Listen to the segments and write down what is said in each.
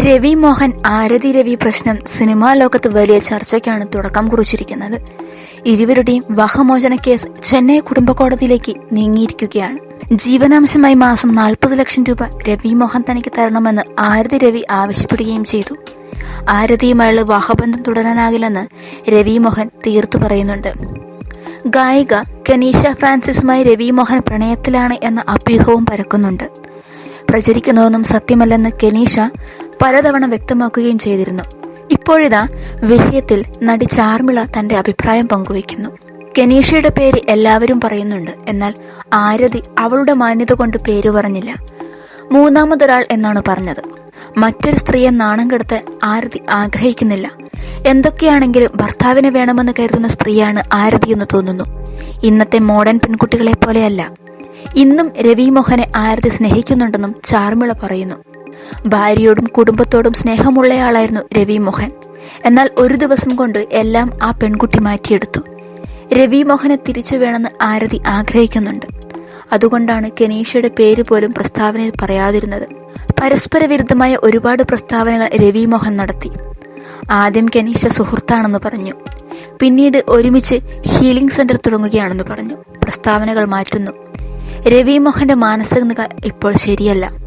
രവി മോഹൻ ആരതി രവി പ്രശ്നം സിനിമാ ലോകത്ത് വലിയ ചർച്ചയ്ക്കാണ് തുടക്കം കുറിച്ചിരിക്കുന്നത്. ഇരുവരുടെയും വഹമോചന കേസ് ചെന്നൈ കുടുംബ കോടതിയിലേക്ക് നീങ്ങിയിരിക്കുകയാണ്. ജീവനാംശമായി മാസം നാൽപ്പത് ലക്ഷം രൂപ രവി മോഹൻ തനിക്ക് തരണമെന്ന് ആരതി രവി ആവശ്യപ്പെടുകയും ചെയ്തു. ആരതിയുമായുള്ള വഹബന്ധം തുടരാനാകില്ലെന്ന് രവി മോഹൻ തീർത്തു പറയുന്നുണ്ട്. ഗായിക കനീഷ ഫ്രാൻസിസുമായി രവി മോഹൻ പ്രണയത്തിലാണ് എന്ന അഭ്യൂഹവും പരക്കുന്നുണ്ട്. പ്രചരിക്കുന്നതൊന്നും സത്യമല്ലെന്ന് കെനീഷ പലതവണ വ്യക്തമാക്കുകയും ചെയ്തിരുന്നു. ഇപ്പോഴിതാ വിഷയത്തിൽ നടി ചാർമിള തന്റെ അഭിപ്രായം പങ്കുവയ്ക്കുന്നു. കെനീഷയുടെ പേര് എല്ലാവരും പറയുന്നുണ്ട്. എന്നാൽ ആരതി അവളുടെ മാന്യത കൊണ്ട് പേര് പറഞ്ഞില്ല. മൂന്നാമതൊരാൾ എന്നാണ് പറഞ്ഞത്. മറ്റൊരു സ്ത്രീയെ നാണം കെടുത്താൻ ആരതി ആഗ്രഹിക്കുന്നില്ല. എന്തൊക്കെയാണെങ്കിലും ഭർത്താവിനെ വേണമെന്ന് കരുതുന്ന സ്ത്രീയാണ് ആരതി എന്ന് തോന്നുന്നു. ഇന്നത്തെ മോഡേൺ പെൺകുട്ടികളെ പോലെയല്ല ഇന്നും രവി മോഹനെ ആരതി സ്നേഹിക്കുന്നുണ്ടെന്നും ചാർമിള പറയുന്നു. ഭാര്യയോടും കുടുംബത്തോടും സ്നേഹമുള്ളയാളായിരുന്നു രവി മോഹൻ. എന്നാൽ ഒരു ദിവസം കൊണ്ട് എല്ലാം ആ പെൺകുട്ടി മാറ്റിയെടുത്തു. രവി മോഹനെ തിരിച്ചു വേണമെന്ന് ആരതി ആഗ്രഹിക്കുന്നുണ്ട്. അതുകൊണ്ടാണ് കെനീഷയുടെ പേര് പോലും പ്രസ്താവനയിൽ പറയാതിരുന്നത്. പരസ്പര വിരുദ്ധമായ ഒരുപാട് പ്രസ്താവനകൾ രവി മോഹൻ നടത്തി. ആദ്യം കെനീഷ സുഹൃത്താണെന്ന് പറഞ്ഞു. പിന്നീട് ഒരുമിച്ച് ഹീലിംഗ് സെന്റർ തുടങ്ങുകയാണെന്ന് പറഞ്ഞു. പ്രസ്താവനകൾ മാറ്റുന്നു. രവി മോഹന്റെ മാനസികത ഇപ്പോൾ ശരിയല്ല.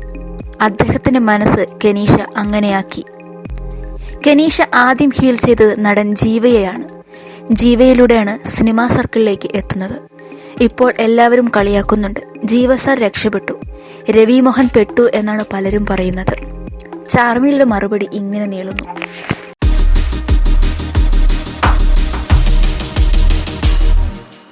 അദ്ദേഹത്തിന്റെ മനസ്സ് കെനീഷ അങ്ങനെയാക്കി. കെനീഷ ആദ്യം ഹീൽ ചെയ്തത് നടൻ ജീവയെയാണ്. ജീവയിലൂടെയാണ് സിനിമാ സർക്കിളിലേക്ക് എത്തുന്നത്. ഇപ്പോൾ എല്ലാവരും കളിയാക്കുന്നുണ്ട്. ജീവ സാർ രക്ഷപ്പെട്ടു. രവി മോഹൻ പെട്ടു എന്നാണ് പലരും പറയുന്നത്. ചാർമിയുടെ മറുപടി ഇങ്ങനെ നീളുന്നു.